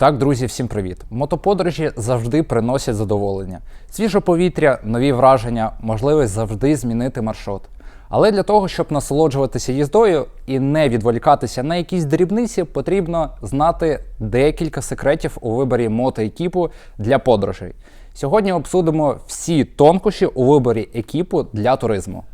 Так, друзі, всім привіт! Мотоподорожі завжди приносять задоволення. Свіже повітря, нові враження, можливість завжди змінити маршрут. Але для того, щоб насолоджуватися їздою і не відволікатися на якісь дрібниці, потрібно знати декілька секретів у виборі мотоекіпу для подорожей. Сьогодні обсудимо всі тонкощі у виборі екіпу для туризму.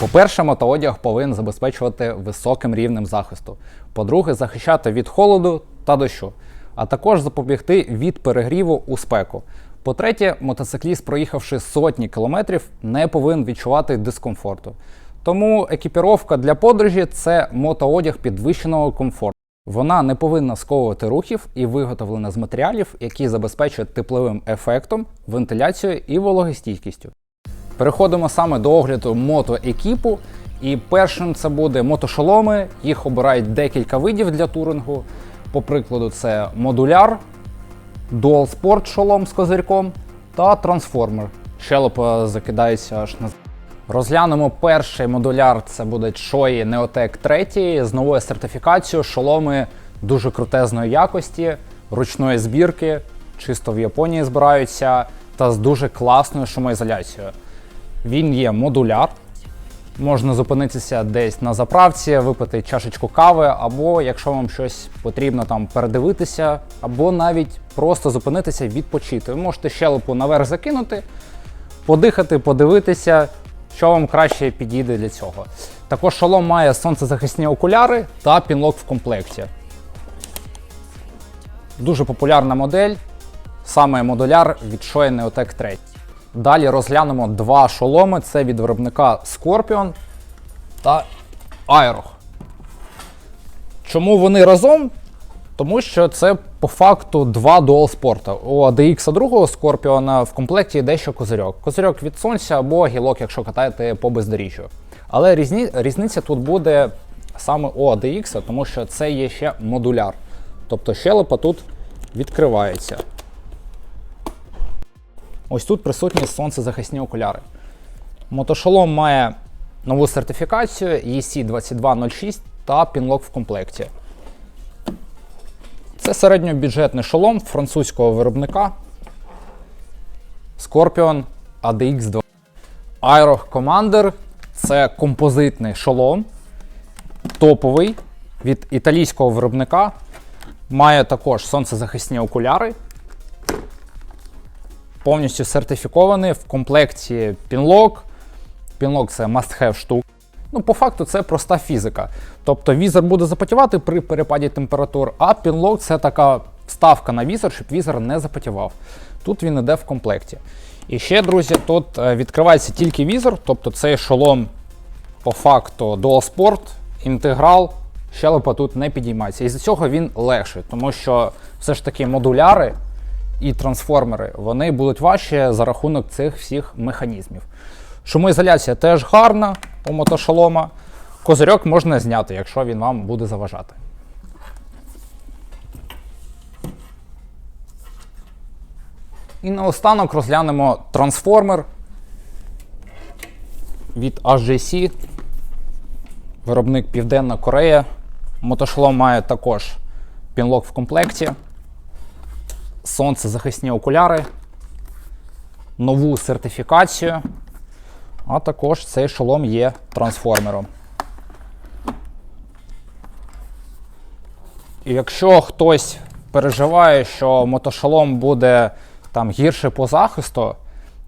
По-перше, мотоодяг повинен забезпечувати високим рівнем захисту. По-друге, захищати від холоду та дощу, а також запобігти від перегріву у спеку. По-третє, мотоцикліст, проїхавши сотні кілометрів, не повинен відчувати дискомфорту. Тому екіпіровка для подорожі це мотоодяг підвищеного комфорту. Вона не повинна сковувати рухів і виготовлена з матеріалів, які забезпечують тепловим ефектом, вентиляцією і вологостійкістю. Переходимо саме до огляду мотоекіпу. І першим це буде мотошоломи. Їх обирають декілька видів для турингу. По прикладу, це модуляр, Dual Sport шолом з козирьком та трансформер. Щелепа закидається аж на Розглянемо перший модуляр. Це буде Shoei Neotech 3 з новою сертифікацією. Шоломи дуже крутезної якості, ручної збірки, чисто в Японії збираються, та з дуже класною шумоізоляцією. Він є модуляр. Можна зупинитися десь на заправці, випити чашечку кави, або якщо вам щось потрібно там передивитися, або навіть просто зупинитися відпочити. Ви можете щелепу наверх закинути, подихати, подивитися, що вам краще підійде для цього. Також шолом має сонцезахисні окуляри та пінлок в комплекті. Дуже популярна модель, саме модуляр від Shoei Neotech 3. Далі розглянемо два шоломи: це від виробника Scorpion та Aerox. Чому вони разом? Тому що це по факту два Sport. У ADX другого Scorpion в комплекті йде ще козирьок. Козирьок від сонця або гілок, якщо катаєте по бездоріжжю. Але різні, різниця тут буде саме у ADX, тому що це є ще модуляр. Тобто щелепа тут відкривається. Ось тут присутні сонцезахисні окуляри. Мотошолом має нову сертифікацію EC2206 та пінлок в комплекті. Це середньобюджетний шолом французького виробника Scorpion ADX2. Aerox Commander це композитний шолом, топовий від італійського виробника. Має також сонцезахисні окуляри повністю сертифікований в комплекті пінлок. Пінлок це must-have штук. Ну, по факту, це проста фізика. Тобто візор буде запотівати при перепаді температур, а пінлок це така вставка на візор, щоб візор не запотівав. Тут він іде в комплекті. І ще, друзі, тут е, відкривається тільки візор, тобто цей шолом по факту Dual Sport, інтеграл, щелепа тут не підіймається. І з цього він легший, тому що все ж таки модуляри і трансформери вони будуть важчі за рахунок цих всіх механізмів. Шумоізоляція теж гарна у мотошолома. Козирьок можна зняти, якщо він вам буде заважати. І наостанок розглянемо трансформер від HJC. Виробник Південна Корея. Мотошолом має також пінлок в комплекті сонцезахисні окуляри, нову сертифікацію, а також цей шолом є трансформером. І якщо хтось переживає, що мотошолом буде там гірше по захисту,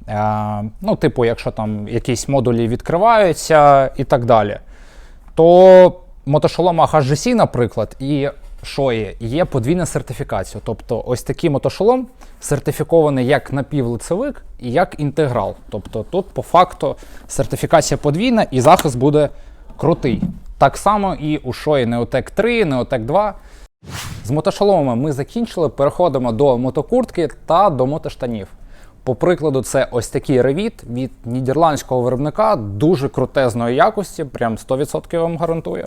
е, ну, типу, якщо там якісь модулі відкриваються і так далі, то мотошолома HGC, наприклад, і Shoei є подвійна сертифікація. Тобто ось такий мотошолом сертифікований як напівлицевик і як інтеграл. Тобто тут по факту сертифікація подвійна і захист буде крутий. Так само і у Shoei Neotech 3, Neotech 2. З мотошоломами ми закінчили, переходимо до мотокуртки та до мотоштанів. По прикладу, це ось такий ревіт від нідерландського виробника, дуже крутезної якості, прям 100% вам гарантую.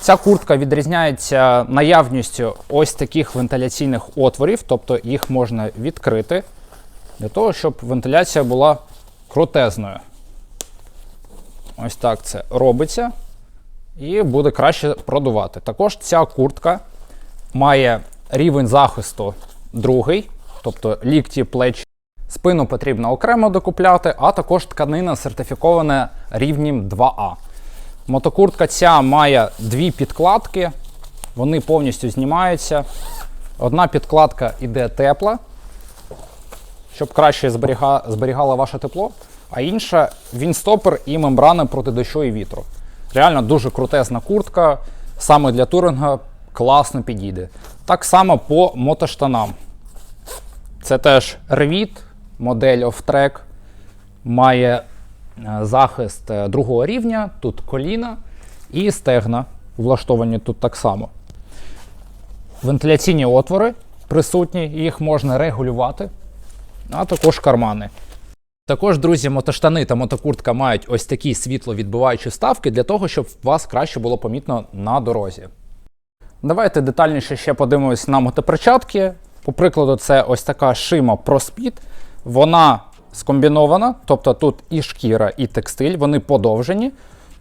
Ця куртка відрізняється наявністю ось таких вентиляційних отворів, тобто їх можна відкрити для того, щоб вентиляція була крутезною. Ось так це робиться і буде краще продувати. Також ця куртка має Рівень захисту другий, тобто лікті, плечі. Спину потрібно окремо докупляти, а також тканина сертифікована рівнем 2А. Мотокуртка ця має дві підкладки, вони повністю знімаються. Одна підкладка іде тепла, щоб краще зберіга, зберігало ваше тепло, а інша вінстопер і мембрана проти дощу і вітру. Реально дуже крутезна куртка, саме для туринга класно підійде. Так само по мотоштанам. Це теж Revit, модель Off-Track, має захист е, другого рівня, тут коліна і стегна влаштовані тут так само. Вентиляційні отвори присутні, їх можна регулювати, а також кармани. Також, друзі, мотоштани та мотокуртка мають ось такі світловідбиваючі вставки для того, щоб вас краще було помітно на дорозі. Давайте детальніше ще подивимось на мотоперчатки. По прикладу, це ось така шима ProSpeed. Вона скомбінована, тобто тут і шкіра, і текстиль, вони подовжені.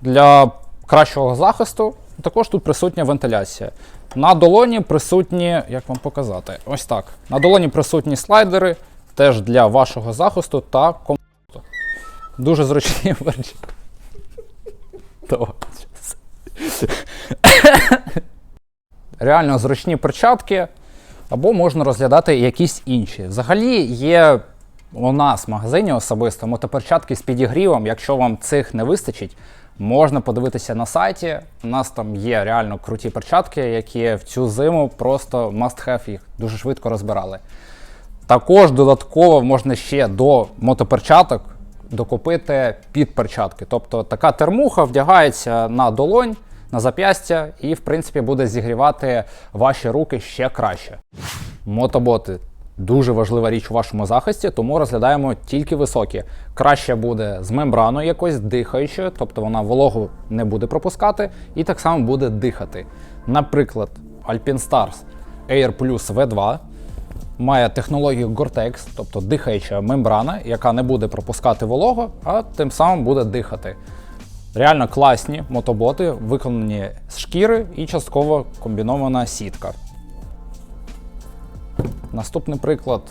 Для кращого захисту також тут присутня вентиляція. На долоні присутні, як вам показати, ось так. На долоні присутні слайдери, теж для вашого захисту та комфорту. Дуже зручні верчі. Реально зручні перчатки, або можна розглядати якісь інші. Взагалі є у нас в магазині особисто мотоперчатки з підігрівом. Якщо вам цих не вистачить, можна подивитися на сайті. У нас там є реально круті перчатки, які в цю зиму просто must have їх дуже швидко розбирали. Також додатково можна ще до мотоперчаток докупити підперчатки. Тобто така термуха вдягається на долонь, на зап'ястя і, в принципі, буде зігрівати ваші руки ще краще. Мотоботи дуже важлива річ у вашому захисті, тому розглядаємо тільки високі. Краще буде з мембраною якось дихаючою, тобто вона вологу не буде пропускати, і так само буде дихати. Наприклад, Alpine Stars Air Plus V2 має технологію Gore-Tex, тобто дихаюча мембрана, яка не буде пропускати вологу, а тим самим буде дихати. Реально класні мотоботи, виконані з шкіри і частково комбінована сітка. Наступний приклад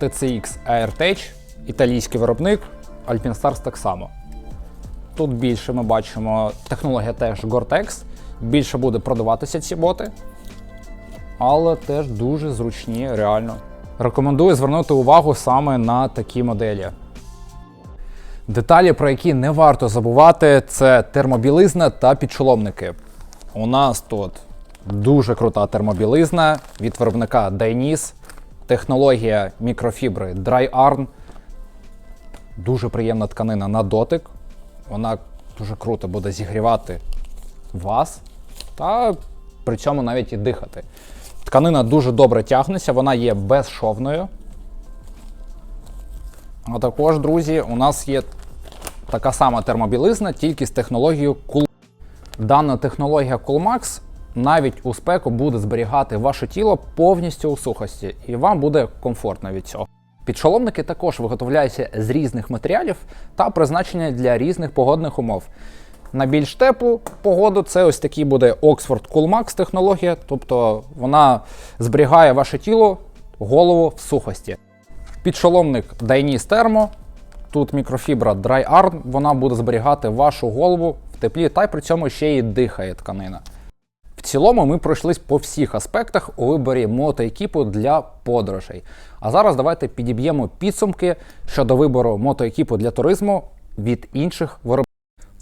TCX AirTech, італійський виробник, Alpine Stars так само. Тут більше ми бачимо технологія теж Gore-Tex, більше буде продаватися ці боти, але теж дуже зручні, реально. Рекомендую звернути увагу саме на такі моделі. Деталі, про які не варто забувати, це термобілизна та підшоломники. У нас тут дуже крута термобілизна від виробника Dynis, технологія мікрофібри DryArn. Дуже приємна тканина на дотик. Вона дуже круто буде зігрівати вас та при цьому навіть і дихати. Тканина дуже добре тягнеться, вона є безшовною. А також, друзі, у нас є така сама термобілизна, тільки з технологією Cool. Дана технологія Coolmax навіть у спеку буде зберігати ваше тіло повністю у сухості, і вам буде комфортно від цього. Підшоломники також виготовляються з різних матеріалів та призначені для різних погодних умов. На більш теплу погоду це ось такий буде Oxford Coolmax технологія, тобто вона зберігає ваше тіло, голову в сухості. Підшоломник Dynis Thermo, тут мікрофібра DryArn, вона буде зберігати вашу голову в теплі та й при цьому ще й дихає тканина. Цілому ми пройшлись по всіх аспектах у виборі мотоекіпу для подорожей. А зараз давайте підіб'ємо підсумки щодо вибору мотоекіпу для туризму від інших виробників.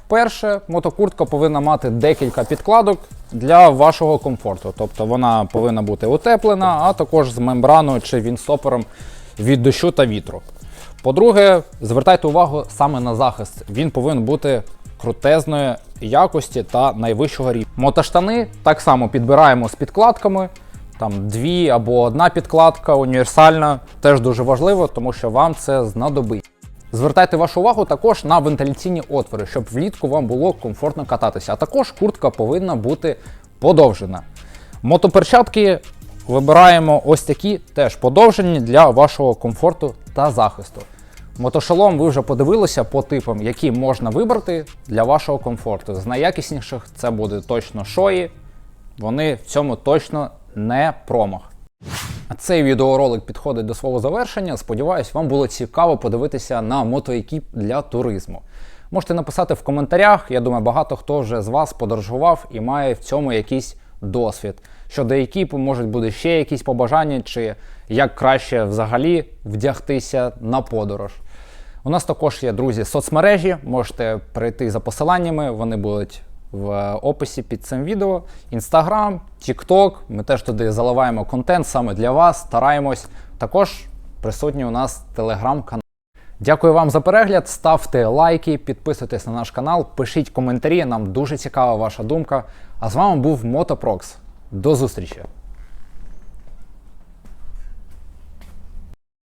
Перше, мотокуртка повинна мати декілька підкладок для вашого комфорту. Тобто вона повинна бути утеплена, а також з мембраною чи вінстопером від дощу та вітру. По-друге, звертайте увагу саме на захист. Він повинен бути крутезної якості та найвищого рівня. Мотоштани так само підбираємо з підкладками. Там дві або одна підкладка універсальна, теж дуже важливо, тому що вам це знадобиться. Звертайте вашу увагу також на вентиляційні отвори, щоб влітку вам було комфортно кататися. А також куртка повинна бути подовжена. Мотоперчатки вибираємо ось такі, теж подовжені для вашого комфорту та захисту. Мотошолом ви вже подивилися по типам, які можна вибрати для вашого комфорту. З найякісніших це буде точно шої. Вони в цьому точно не промах. Цей відеоролик підходить до свого завершення. Сподіваюсь, вам було цікаво подивитися на мотоекіп для туризму. Можете написати в коментарях. Я думаю, багато хто вже з вас подорожував і має в цьому якийсь досвід. Щодо екіпу, можуть бути ще якісь побажання, чи як краще взагалі вдягтися на подорож. У нас також є друзі соцмережі. Можете перейти за посиланнями, вони будуть в описі під цим відео. Інстаграм, Тікток. Ми теж туди заливаємо контент саме для вас, стараємось. Також присутній у нас телеграм-канал. Дякую вам за перегляд. Ставте лайки, підписуйтесь на наш канал, пишіть коментарі. Нам дуже цікава ваша думка. А з вами був Мотопрокс. До зустрічі!